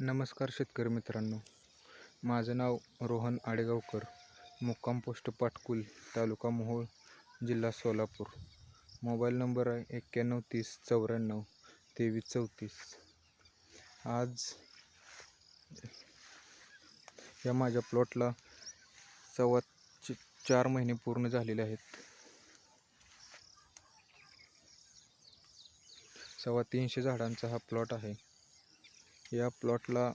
नमस्कार शेतकरी मित्रांनो. माझं नाव रोहन आडेगावकर मुक्काम पोस्ट पाटकुल तालुका मोहोळ जिल्हा सोलापूर. मोबाईल नंबर आहे एक्क्याण्णव तीस चौऱ्याण्णव तेवीस चौतीस. आज या माझ्या प्लॉटला सव्वा च- चार महिने पूर्ण झालेले आहेत. सव्वा तीनशे झाडांचा हा प्लॉट आहे. या प्लॉटला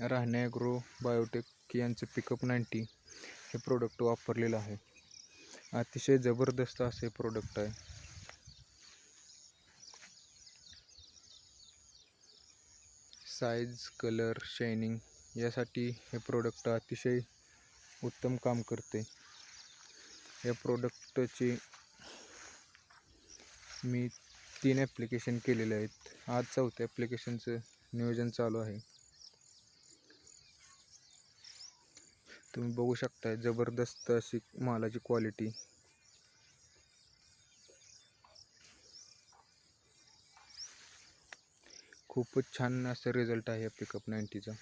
राहण्याग्रो बायोटेक यांचं पिकअप नाईन्टी हे प्रोडक्ट वापरलेलं आहे. अतिशय जबरदस्त असे प्रोडक्ट आहे. साईज कलर शायनिंग यासाठी हे प्रोडक्ट अतिशय उत्तम काम करते. या प्रोडक्टची मी तीन ॲप्लिकेशन केलेले आहेत. आज चौथ्या ॲप्लिकेशनचं नियोजन चालू आहे. तुम्ही बघू शकताय जबरदस्त अशी मालाची क्वालिटी खूपच छान असा रिझल्ट आहे या पिकअप नाईन्टीचा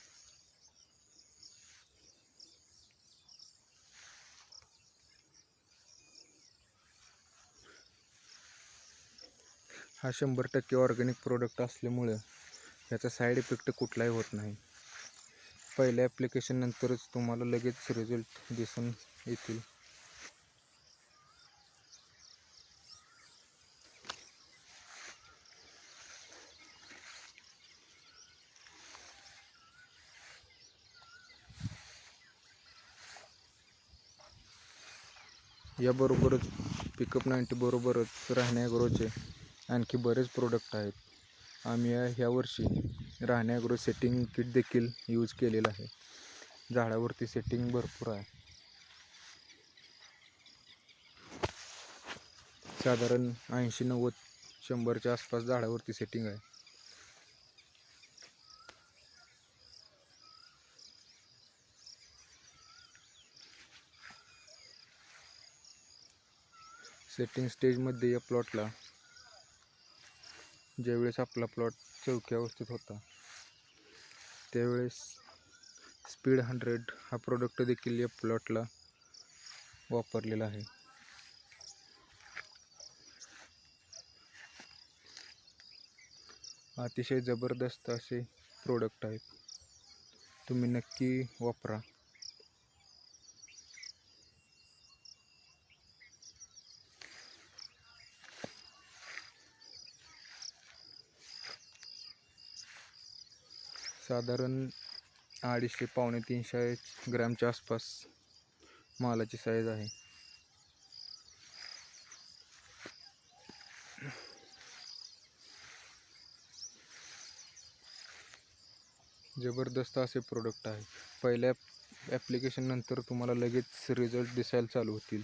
हा शंभर टक्के ऑर्गॅनिक प्रोडक्ट असल्यामुळं याचा साईड इफेक्ट कुठलाही होत नाही. पहिल्या ॲप्लिकेशननंतरच तुम्हाला लगेच रिझल्ट दिसून येतील. याबरोबरच पिकअप नाईंटीबरोबरच राहण्या आणखी बरेच प्रोडक्ट आहेत. आम्ही ह्या वर्षी राहण्या सेटिंग किट देखील यूज केलेलं आहे. झाडावरती सेटिंग भरपूर आहे. साधारण ऐंशी नव्वद शंभरच्या आसपास झाडावरती सेटिंग आहे. सेटिंग स्टेजमध्ये या प्लॉटला ज्यावेळेस आपला प्लॉट चौक्या अवस्थेत होता त्यावेळेस स्पीड हंड्रेड हा प्रोडक्ट देखील या प्लॉटला वापरलेला आहे. अतिशय जबरदस्त असे प्रोडक्ट आहेत. तुम्ही नक्की वापरा. साधारण अडीचशे पावणे तीनशे ग्रॅमच्या आसपास मालाची साईज आहे. जबरदस्त असे प्रोडक्ट आहे पहिल्या ॲप्लिकेशननंतर तुम्हाला लगेच रिझल्ट दिसायला चालू होतील.